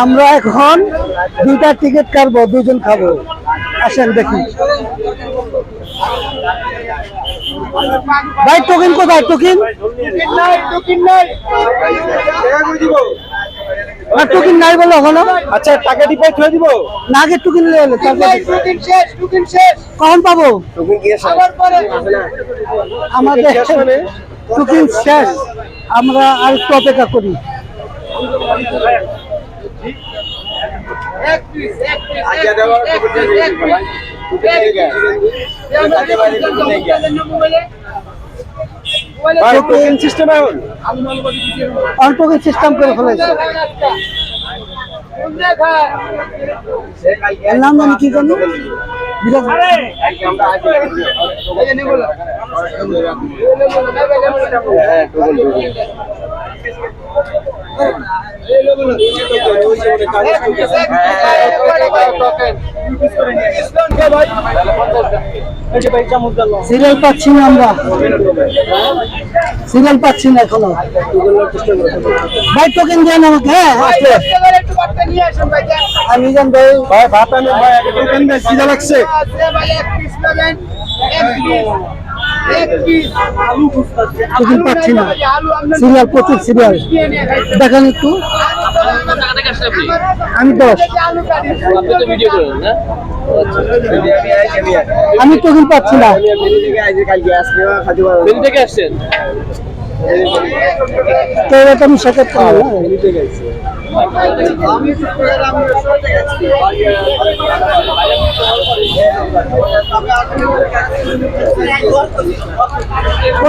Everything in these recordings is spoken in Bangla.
আমরা এখন দুইটা টিকিট কাটবো দুজন খাব। আসেন দেখি। ভাই টোকেন কোথায়? টোকেন? আর টোকেন নাই বলে হলো। আচ্ছা টাকা ডিপাই করে দিব? না আগে টোকেন নিয়ে এলে তারপর কখন পাবো? আমাদের টোকেন শেষ আমরা আর একটু অপেক্ষা করি। ভাই টোকেন সিস্টেম এখন টোকেন সিস্টেম করে ফেলেছে নাম জানি কি জানি বিরাজ সিরিয়াল পাচ্ছি না আমরা। সিরিয়াল পাচ্ছি না এখনও। ভাই টোকেন দেন আমাকে হ্যাঁ আসলে আমি জান ভাই ভাই ভাত আনেন ভাই টোকেন দেন সিধা লাগছে? টোকেন পাচ্ছি না। সিরিয়াল প্রচুর সিরিয়াল। দেখেন একটু। আমি দশ। আমি তখন পাচ্ছি না। থেকে আসছেন? তো এটা আমি সাথে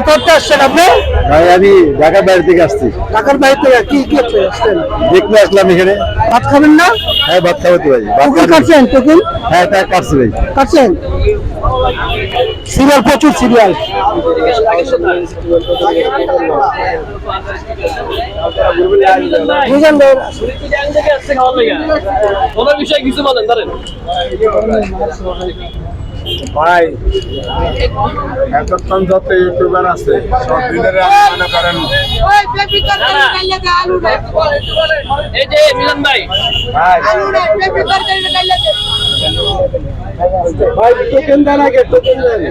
থেকে আসছেন আপনি? ভাই আমি ঢাকার বাইরে থেকে আসছি। ঢাকার বাইরে থেকে কি কি আসছেন? দেখতে আসলাম এখানে। ভাত খাবেন না? হ্যাঁ ভাত খাব তো ভাই। ভাত। কাটছেন টোকেন হ্যাঁ তা কাটছি ভাই। কাটছেন? সিরিয়াল প্রচুর সিরিয়াল বুঝলেন ভাই? দিল্লি থেকে আসছে খাওয়ার লেগে ওনার বিষয়ে কিছু বলেন ধরেন ভাই এতক্ষণ যত ইউটিউবার আছে সব দিনের মনে করেন এই যে মিলন ভাই। ভাই। ভাই টোকেন দেন আগে টোকেন দেন